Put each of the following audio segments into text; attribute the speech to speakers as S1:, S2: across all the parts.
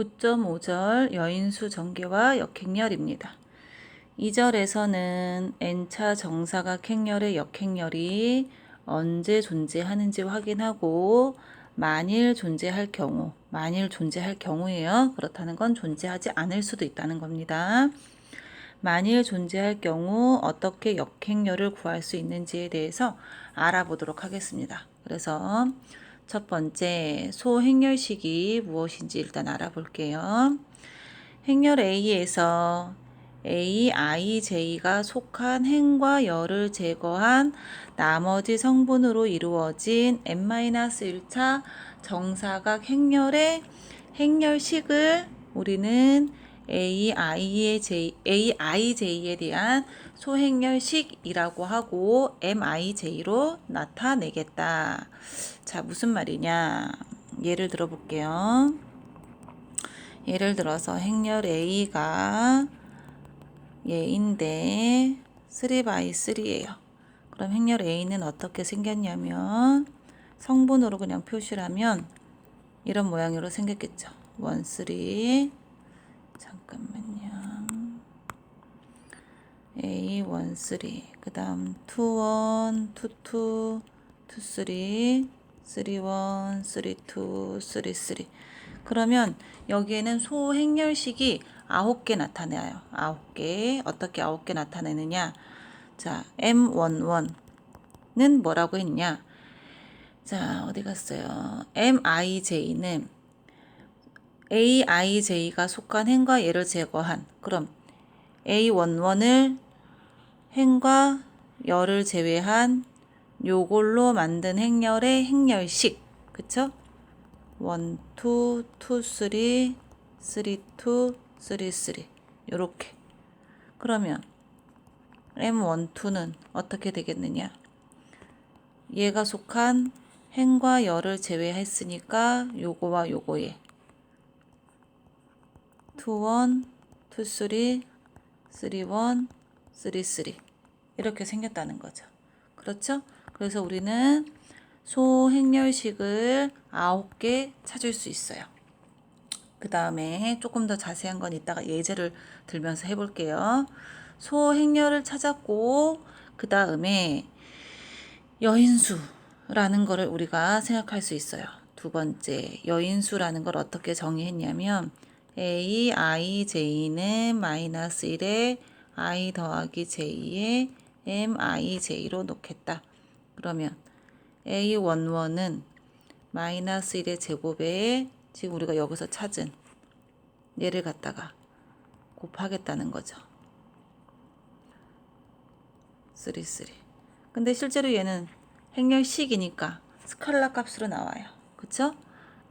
S1: 9.5절 여인수 전개와 역행렬입니다. 2절에서는 n차 정사각 행렬의 역행렬이 언제 존재하는지 확인하고 만일 존재할 경우, 만일 존재할 경우예요. 그렇다는 건 존재하지 않을 수도 있다는 겁니다. 만일 존재할 경우 어떻게 역행렬을 구할 수 있는지에 대해서 알아보도록 하겠습니다. 그래서 첫 번째 소행렬식이 무엇인지 일단 알아볼게요. 행렬 A에서 A, I, J가 속한 행과 열을 제거한 나머지 성분으로 이루어진 n-1차 정사각 행렬의 행렬식을 우리는 A, I의 J, A, I, J에 대한 소행렬식이라고 하고 MIJ로 나타내겠다. 자, 무슨 말이냐? 예를 들어 볼게요. 예를 들어서 행렬 A가 얘인데 3by 3예요. 그럼 행렬 A는 어떻게 생겼냐면 성분으로 그냥 표시를 하면 이런 모양으로 생겼겠죠. 1, 3 잠깐만요. A 1, 3. 그 다음 2, 1, 2, 2, 2, 3, 3, 1, 3, 2, 3, 3. 그러면 여기에는 소행렬식이 9개 나타나요. 9개. 어떻게 9개 나타내느냐? 자, M11는 뭐라고 했냐? 자, 어디 갔어요? MIJ는 AIJ가 속한 행과 예를 제거한 그럼 A11을 행과 열을 제외한 요걸로 만든 행렬의 행렬식. 그쵸? 1, 2, 2, 3, 3, 2, 3, 3 요렇게. 그러면 M1, 2는 어떻게 되겠느냐? 얘가 속한 행과 열을 제외했으니까 요거와 요거에 2, 1, 2, 3, 3, 1, 3, 3 이렇게 생겼다는 거죠. 그렇죠? 그래서 우리는 소행렬식을 9개 찾을 수 있어요. 그 다음에 조금 더 자세한 건 이따가 예제를 들면서 해볼게요. 소행렬을 찾았고 그 다음에 여인수라는 거를 우리가 생각할 수 있어요. 두 번째 여인수라는 걸 어떻게 정의했냐면 A, I, J는 마이너스 1에 I 더하기 J에 M, I, J로 놓겠다. 그러면 A11은 마이너스 1의 제곱에 지금 우리가 여기서 찾은 얘를 갖다가 곱하겠다는 거죠. 3, 3. 근데 실제로 얘는 행렬식이니까 스칼라 값으로 나와요. 그쵸?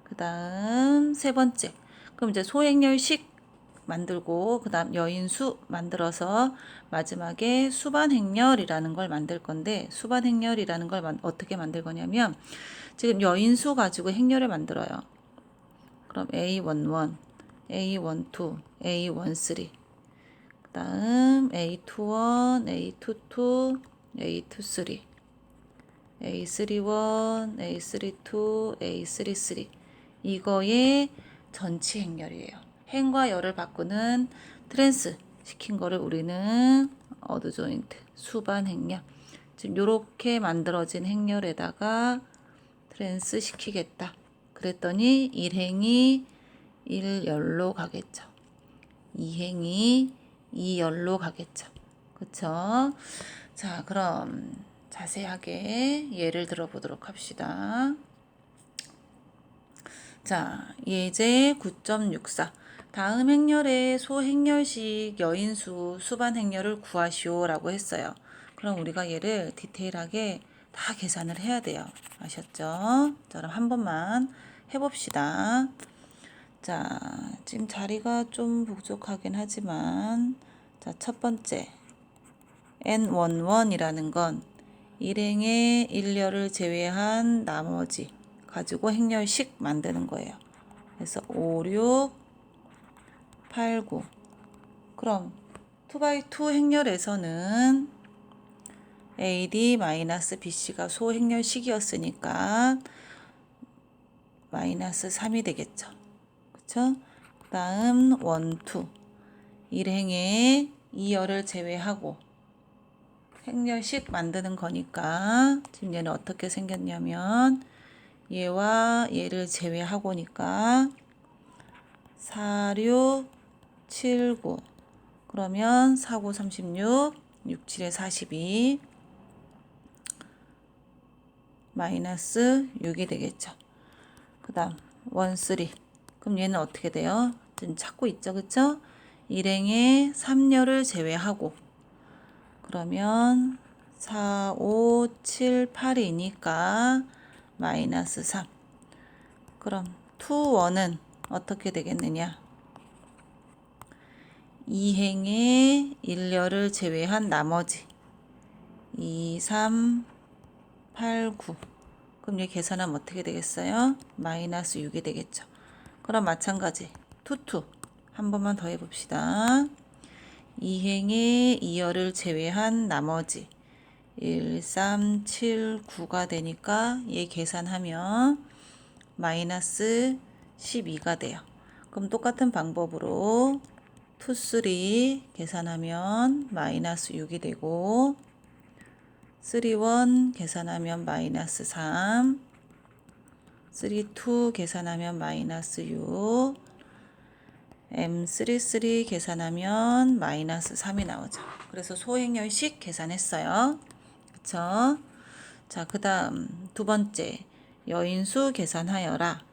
S1: 그 다음 세 번째. 그럼 이제 소행렬식 만들고 그 다음 여인수 만들어서 마지막에 수반행렬이라는 걸 만들 건데 수반행렬이라는 걸 만, 어떻게 만들 거냐면 지금 여인수 가지고 행렬을 만들어요. 그럼 A11, A12, A13, 그 다음 A21, A22, A23, A31, A32, A33 이거의 전치 행렬이에요. 행과 열을 바꾸는 트랜스 시킨 거를 우리는 어드 조인트 수반 행렬 지금 요렇게 만들어진 행렬에다가 트랜스 시키겠다. 그랬더니 일행이 일열로 가겠죠. 이행이 이열로 가겠죠. 그쵸? 자, 그럼 자세하게 예를 들어보도록 합시다. 자, 예제 9.64. 다음 행렬의 소행렬식 여인수 수반 행렬을 구하시오라고 했어요. 그럼 우리가 얘를 디테일하게 다 계산을 해야 돼요. 아셨죠? 자, 그럼 한 번만 해봅시다. 자, 지금 자리가 좀 부족하긴 하지만, 자, 첫 번째. N11이라는 건 일행의 일렬을 제외한 나머지 가지고 행렬식 만드는 거예요. 그래서 5, 6, 8, 9. 그럼 2x2 행렬에서는 AD-BC가 소행렬식이었으니까 마이너스 3이 되겠죠. 그쵸? 다음 원투 일행에 이열을 제외하고 행렬식 만드는 거니까 지금 얘는 어떻게 생겼냐면 얘와 얘를 제외하고니까 4, 6, 7, 9 그러면 4, 9, 36 6, 7에 42 마이너스 6이 되겠죠. 그 다음 원, 쓰리 그럼 얘는 어떻게 돼요? 지금 찾고 있죠. 그쵸? 일행에 3열을 제외하고 그러면 4, 5, 7, 8이니까 마이너스 3 그럼 2, 1은 어떻게 되겠느냐? 2행에 1열을 제외한 나머지 2, 3, 8, 9 그럼 얘 계산하면 어떻게 되겠어요? 마이너스 6이 되겠죠. 그럼 마찬가지 투투 한 번만 더 해봅시다. 2행에 2열을 제외한 나머지 1, 3, 7, 9가 되니까 얘 계산하면 마이너스 12가 돼요. 그럼 똑같은 방법으로 2, 3 계산하면 마이너스 6이 되고 3, 1 계산하면 마이너스 3 3, 2 계산하면 마이너스 6 M3, 3 계산하면 마이너스 3이 나오죠. 그래서 소행열식 계산했어요. 그쵸? 자, 그 다음 두 번째 여인수 계산하여라.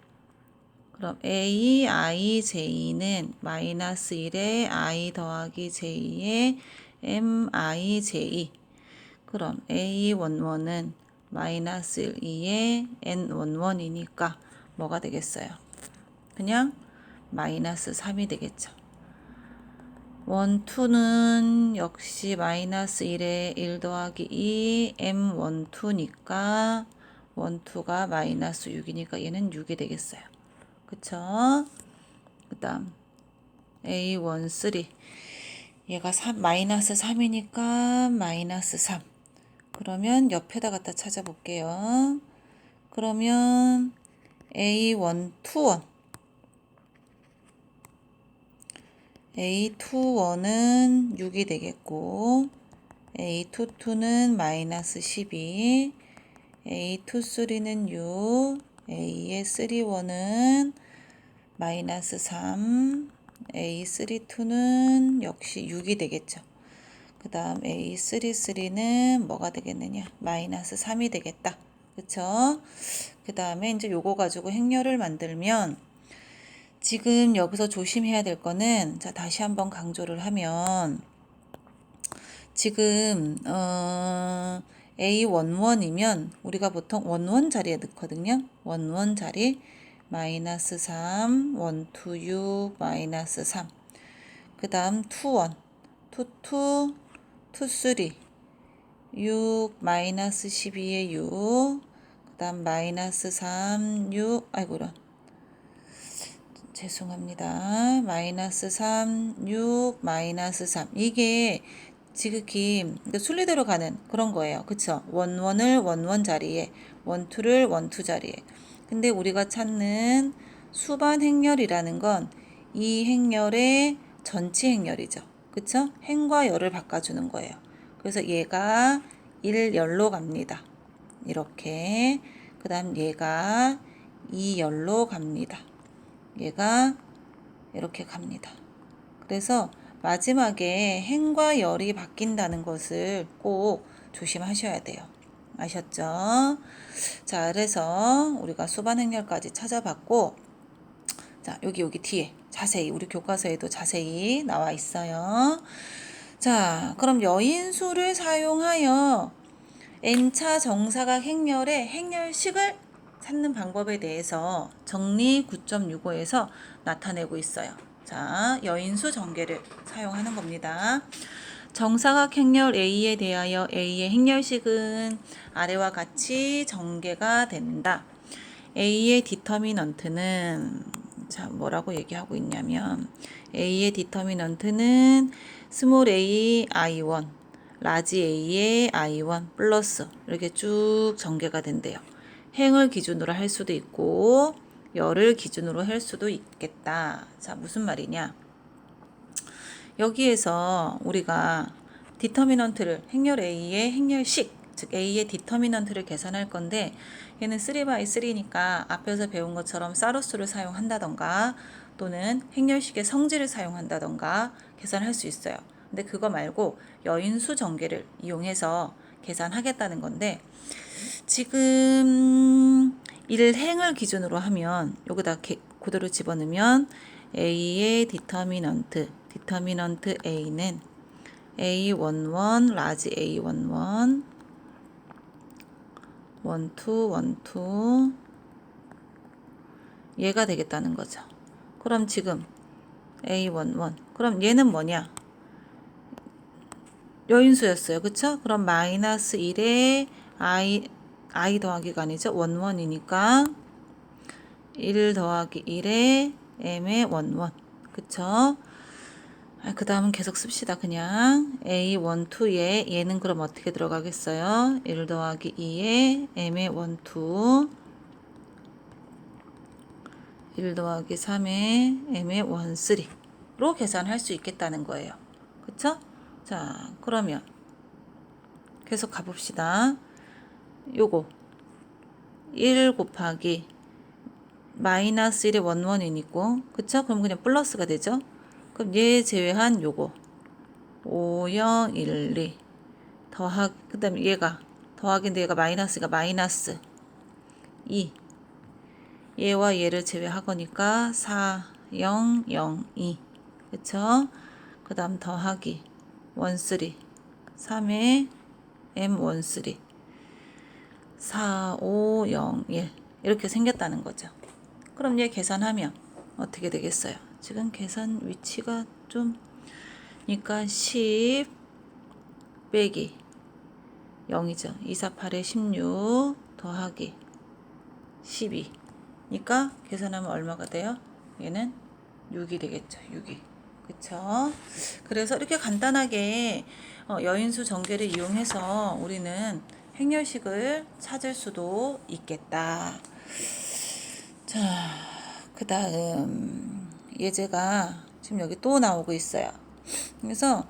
S1: 그럼 A, I, J는 마이너스 1에 I 더하기 J에 M, I, J. 그럼 A, 1, 1은 마이너스 1, 2에 N, 1, 1이니까 뭐가 되겠어요? 그냥 마이너스 3이 되겠죠. 1, 2는 역시 마이너스 1에 1 더하기 2 M 1, 2니까 1, 2가 마이너스 6이니까 얘는 6이 되겠어요. 그쵸? 그 다음 A 1, 3 얘가 3, 마이너스 3이니까 마이너스 3 그러면 옆에다 갖다 찾아볼게요. 그러면 A 1, 2, 1 A21은 6이 되겠고 A22는 마이너스 12 A23는 6 A의 31은 마이너스 3 A32는 역시 6이 되겠죠. 그 다음 A33는 뭐가 되겠느냐 마이너스 3이 되겠다. 그쵸? 그 다음에 이제 요거 가지고 행렬을 만들면 지금 여기서 조심해야 될 거는 자 다시 한번 강조를 하면 지금 어 A11이면 우리가 보통 원원 자리에 넣거든요. 원원 자리 마이너스 3, 1, 2, 6, 마이너스 3. 그 다음 2, 1, 2, 2, 2, 3, 6, 마이너스 12에 6. 그 다음 마이너스 3, 6, 아이고 이런. 죄송합니다. 마이너스 3, 6, 마이너스 3. 이게 지극히 그러니까 순리대로 가는 그런 거예요. 그쵸? 원원을 원원 자리에, 원투를 원투 자리에. 근데 우리가 찾는 수반 행렬이라는 건 이 행렬의 전치 행렬이죠. 그쵸? 행과 열을 바꿔주는 거예요. 그래서 얘가 1열로 갑니다. 이렇게. 그 다음 얘가 2열로 갑니다. 얘가 이렇게 갑니다. 그래서 마지막에 행과 열이 바뀐다는 것을 꼭 조심하셔야 돼요. 아셨죠? 자, 그래서 우리가 수반 행렬까지 찾아봤고, 자, 여기, 여기 뒤에 자세히, 우리 교과서에도 자세히 나와 있어요. 자, 그럼 여인수를 사용하여 n차 정사각 행렬의 행렬식을 찾는 방법에 대해서 정리 9.65에서 나타내고 있어요. 자, 여인수 전개를 사용하는 겁니다. 정사각 행렬 A에 대하여 A의 행렬식은 아래와 같이 전개가 된다. A의 디터미넌트는 자, 뭐라고 얘기하고 있냐면 A의 디터미넌트는 스몰 a i1, 라지 a의 i1 플러스 이렇게 쭉 전개가 된대요. 행을 기준으로 할 수도 있고 열을 기준으로 할 수도 있겠다. 자, 무슨 말이냐? 여기에서 우리가 디터미넌트를 행렬 A의 행렬식, 즉 A의 디터미넌트를 계산할 건데 얘는 3by 3니까 앞에서 배운 것처럼 사로수를 사용한다던가 또는 행렬식의 성질을 사용한다던가 계산할 수 있어요. 근데 그거 말고 여인수 전개를 이용해서 계산하겠다는 건데 지금 일행을 기준으로 하면 여기다 게- 그대로 집어넣으면 A의 디터미넌트 디터미넌트 A는 A11 라지 A11 12 12 얘가 되겠다는 거죠. 그럼 지금 A11 그럼 얘는 뭐냐? 여인수였어요. 그쵸? 그럼 마이너스 1에 i i 더하기가 아니죠. 원원이니까 1 더하기 1에 m의 원원. 그쵸? 아, 그 다음은 계속 씁시다. 그냥 a1, 2에 얘는 그럼 어떻게 들어가겠어요? 1 더하기 2에 m의 원, 2 1 더하기 3에 m의 원, 3로 계산할 수 있겠다는 거예요. 그쵸? 자, 그러면 계속 가봅시다. 요거 1 곱하기 마이너스 1의 원원이 있고 그쵸? 그럼 그냥 플러스가 되죠? 그럼 얘 제외한 요거 5, 0, 1, 2 더하 그 다음에 얘가 더하기인데 얘가 마이너스가 마이너스 2 얘와 얘를 제외하거니까 4, 0, 0, 2 그쵸? 그 다음 더하기 1, 3 3에 m 1, 3 4, 5, 0, 1 이렇게 생겼다는 거죠. 그럼 얘 계산하면 어떻게 되겠어요? 지금 계산 위치가 좀 그러니까 10 빼기 0이죠. 2, 4, 8에 16 더하기 12 그러니까 계산하면 얼마가 돼요? 얘는 6이 되겠죠. 6이. 그쵸? 그래서 이렇게 간단하게 어, 여인수 전개를 이용해서 우리는 행렬식을 찾을 수도 있겠다. 자, 그 다음 예제가 지금 여기 또 나오고 있어요. 그래서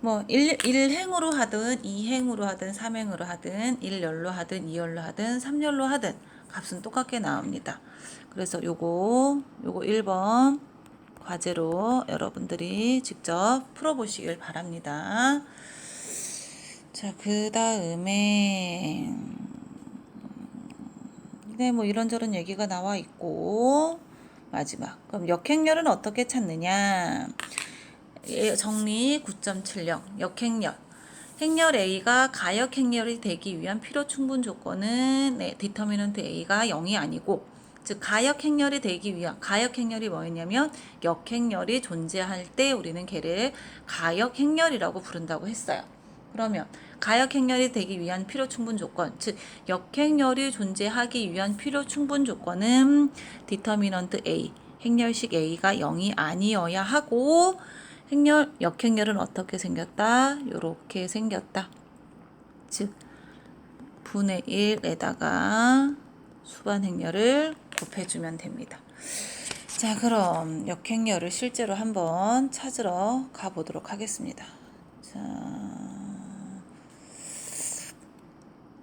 S1: 뭐 1, 1행으로 하든 2행으로 하든 3행으로 하든 1열로 하든 2열로 하든 3열로 하든 값은 똑같게 나옵니다. 그래서 요거 요거 1번 과제로 여러분들이 직접 풀어보시길 바랍니다. 자, 그 다음에 네, 뭐 이런저런 얘기가 나와 있고 마지막. 그럼 역행렬은 어떻게 찾느냐? 예, 정리 9.70 역행렬. 행렬 A가 가역 행렬이 되기 위한 필요 충분 조건은 네, 디터미넌트 A가 0이 아니고 즉 가역 행렬이 되기 위한 가역 행렬이 뭐였냐면 역행렬이 존재할 때 우리는 걔를 가역 행렬이라고 부른다고 했어요. 그러면 가역 행렬이 되기 위한 필요 충분 조건, 즉 역행렬이 존재하기 위한 필요 충분 조건은 디터미넌트 A, 행렬식 A가 0이 아니어야 하고 행렬 역행렬은 어떻게 생겼다? 요렇게 생겼다. 즉 분의 1에다가 수반 행렬을 곱해주면 됩니다. 자, 그럼 역행렬을 실제로 한번 찾으러 가보도록 하겠습니다. 자,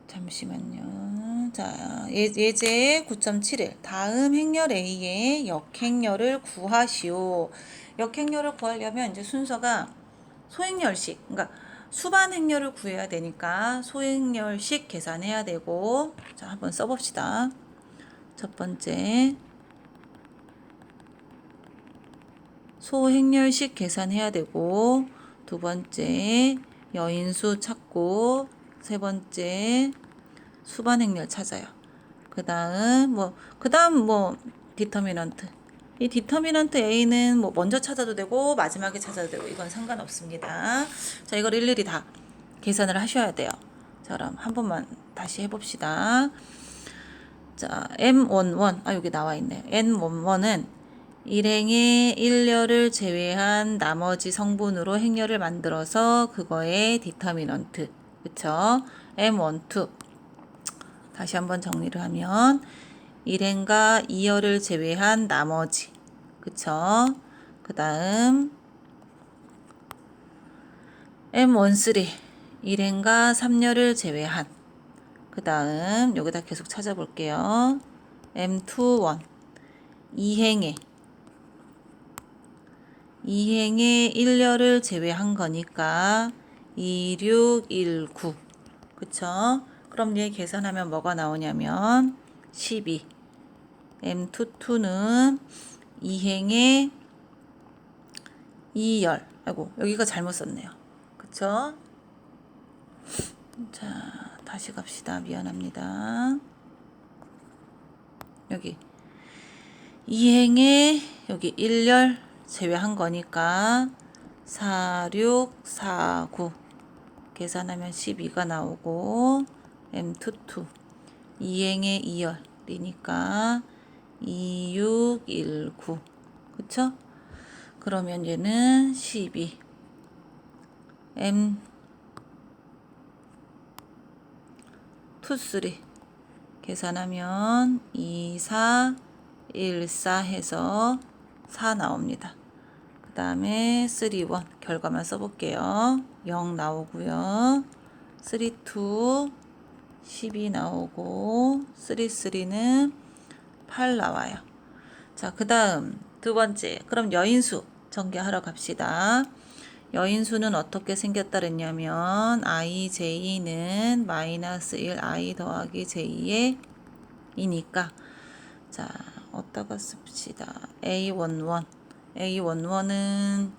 S1: 잠시만요. 자, 예, 예제 9.71. 다음 행렬 A의 역행렬을 구하시오. 역행렬을 구하려면 이제 순서가 소행렬식, 그러니까 수반 행렬을 구해야 되니까 소행렬식 계산해야 되고, 자, 한번 써봅시다. 첫 번째, 소행렬식 계산해야 되고, 두 번째, 여인수 찾고, 세 번째, 수반 행렬 찾아요. 그 다음, 뭐, 그 다음 뭐, 디터미넌트. 이 디터미넌트 A는 뭐 먼저 찾아도 되고 마지막에 찾아도 되고 이건 상관없습니다. 자, 이걸 일일이 다 계산을 하셔야 돼요. 자, 그럼 한 번만 다시 해봅시다. 자, M11, 아, 여기 나와 있네요. N11은 일행의 1렬을 제외한 나머지 성분으로 행렬을 만들어서 그거의 디터미넌트. 그쵸? M12. 다시 한번 정리를 하면 1행과 2열을 제외한 나머지. 그쵸? 그 다음 M13 1행과 3열을 제외한 그 다음 여기다 계속 찾아볼게요. M21 2행에 2행의 1열을 제외한 거니까 2619 그쵸? 그럼 얘 계산하면 뭐가 나오냐면 12 M22는 2행의 2열 아이고 여기가 잘못 썼네요. 그쵸? 자 다시 갑시다. 미안합니다. 여기 2행에 여기 1열 제외한 거니까 4, 6, 4, 9 계산하면 12가 나오고 M22 2행의 2열이니까 2, 6, 1, 9 그쵸? 그러면 얘는 12 M 2, 3 계산하면 2, 4, 1, 4 해서 4 나옵니다. 그 다음에 3, 1 결과만 써볼게요. 0 나오고요. 3, 2, 12 나오고 3, 3는 8 나와요. 자, 그 다음 두 번째. 그럼 여인수 전개하러 갑시다. 여인수는 어떻게 생겼다 그랬냐면 i, j는 마이너스 1 i 더하기 j의 이니까. 자 어디다가 씁시다. A11 a11은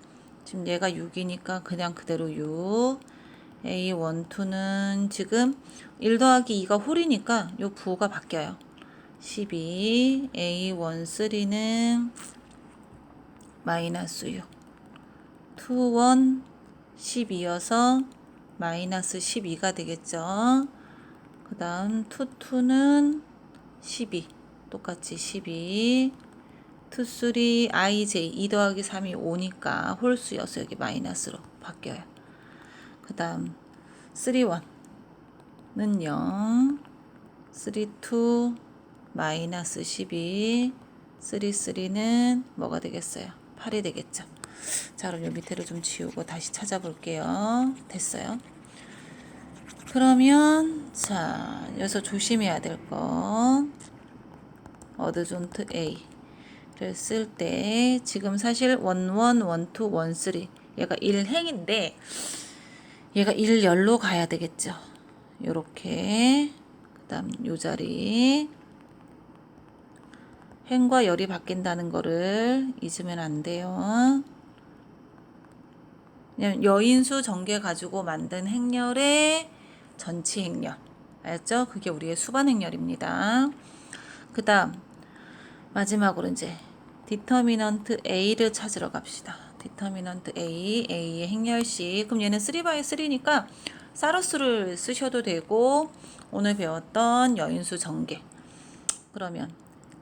S1: 지금 얘가 6이니까 그냥 그대로 6 a12는 지금 1 더하기 2가 홀이니까 요 부호가 바뀌어요. 12 a13는 마이너스 6 2, 1, 12여서 마이너스 12가 되겠죠. 그 다음 2, 2는 12. 똑같이 12. 2, 3, ij 2 더하기 3이 5니까 홀수여서 여기 마이너스로 바뀌어요. 그 다음 3, 1는 0. 3, 2 마이너스 12. 3, 3는 뭐가 되겠어요? 8이 되겠죠. 자, 그럼 요 밑에를 좀 지우고 다시 찾아볼게요. 됐어요. 그러면 자, 여기서 조심해야 될 거. 어드존트 A를 쓸 때 지금 사실 원원 원투 원쓰리 얘가 1행인데 얘가 1열로 가야 되겠죠. 요렇게 그다음 요 자리 행과 열이 바뀐다는 거를 잊으면 안 돼요. 여인수 전개 가지고 만든 행렬의 전치 행렬. 알죠? 그게 우리의 수반 행렬입니다. 그 다음, 마지막으로 이제 디터미넌트 A를 찾으러 갑시다. 디터미넌트 A, A의 행렬식. 그럼 얘는 3by 3니까 사로스를 쓰셔도 되고, 오늘 배웠던 여인수 전개. 그러면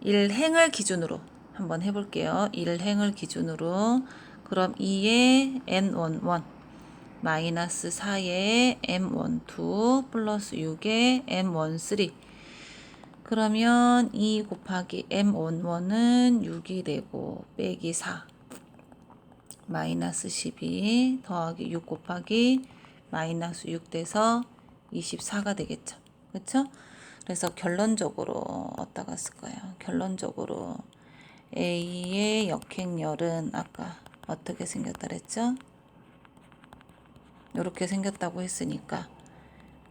S1: 1행을 기준으로 한번 해볼게요. 1행을 기준으로 그럼 2에 n11 마이너스 4에 m12 플러스 6에 m13 그러면 2 곱하기 m11은 6이 되고 빼기 4 마이너스 12 더하기 6 곱하기 마이너스 6 돼서 24가 되겠죠. 그렇죠? 그래서 결론적으로 어디다가 쓸까요? 결론적으로 A의 역행열은 아까 어떻게 생겼다 그랬죠? 이렇게 생겼다고 했으니까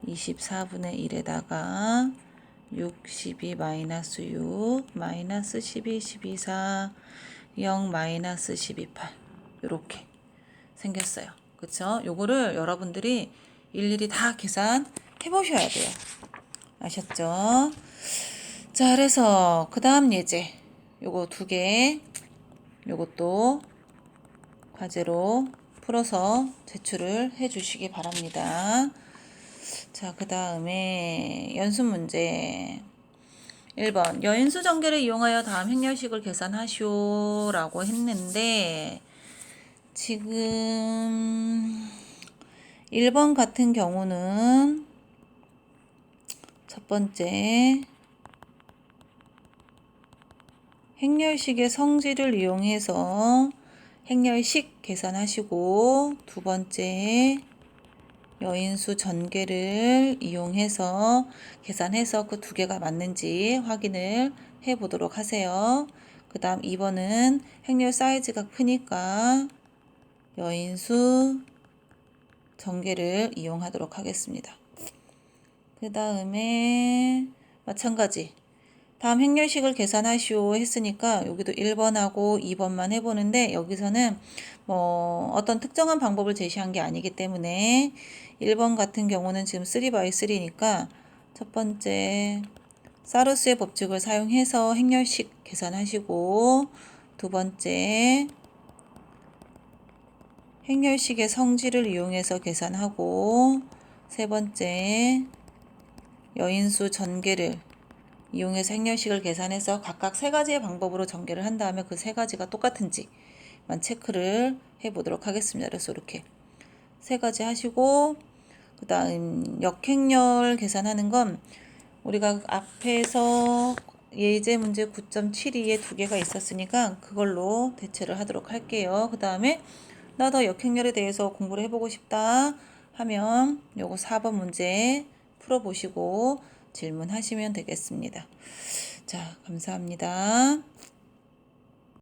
S1: 24분의 1에다가 62 마이너스 6 마이너스 12 12 4 0 마이너스 12 8 이렇게 생겼어요. 그쵸? 요거를 여러분들이 일일이 다 계산해 보셔야 돼요. 아셨죠? 자, 그래서 그 다음 예제 요거 두 개, 요것도 과제로 풀어서 제출을 해 주시기 바랍니다. 자, 그 다음에 연습 문제. 1번 여인수 전개를 이용하여 다음 행렬식을 계산하시오 라고 했는데 지금 1번 같은 경우는 첫 번째 행렬식의 성질을 이용해서 행렬식 계산하시고 두 번째 여인수 전개를 이용해서 계산해서 그 두 개가 맞는지 확인을 해 보도록 하세요. 그 다음 2번은 행렬 사이즈가 크니까 여인수 전개를 이용하도록 하겠습니다. 그 다음에 마찬가지 다음 행렬식을 계산하시오 했으니까 여기도 1번하고 2번만 해보는데 여기서는 뭐 어떤 특정한 방법을 제시한 게 아니기 때문에 1번 같은 경우는 지금 3x3니까 첫 번째 사루스의 법칙을 사용해서 행렬식 계산하시고 두 번째 행렬식의 성질을 이용해서 계산하고 세 번째 여인수 전개를 이용해서 행렬식을 계산해서 각각 세 가지의 방법으로 전개를 한 다음에 그 세 가지가 똑같은지만 체크를 해 보도록 하겠습니다. 그래서 이렇게 세 가지 하시고 그 다음 역행렬 계산하는 건 우리가 앞에서 예제 문제 9.72에 두 개가 있었으니까 그걸로 대체를 하도록 할게요. 그 다음에 나 더 역행렬에 대해서 공부를 해보고 싶다 하면 요거 4번 문제 풀어보시고 질문하시면 되겠습니다. 자, 감사합니다.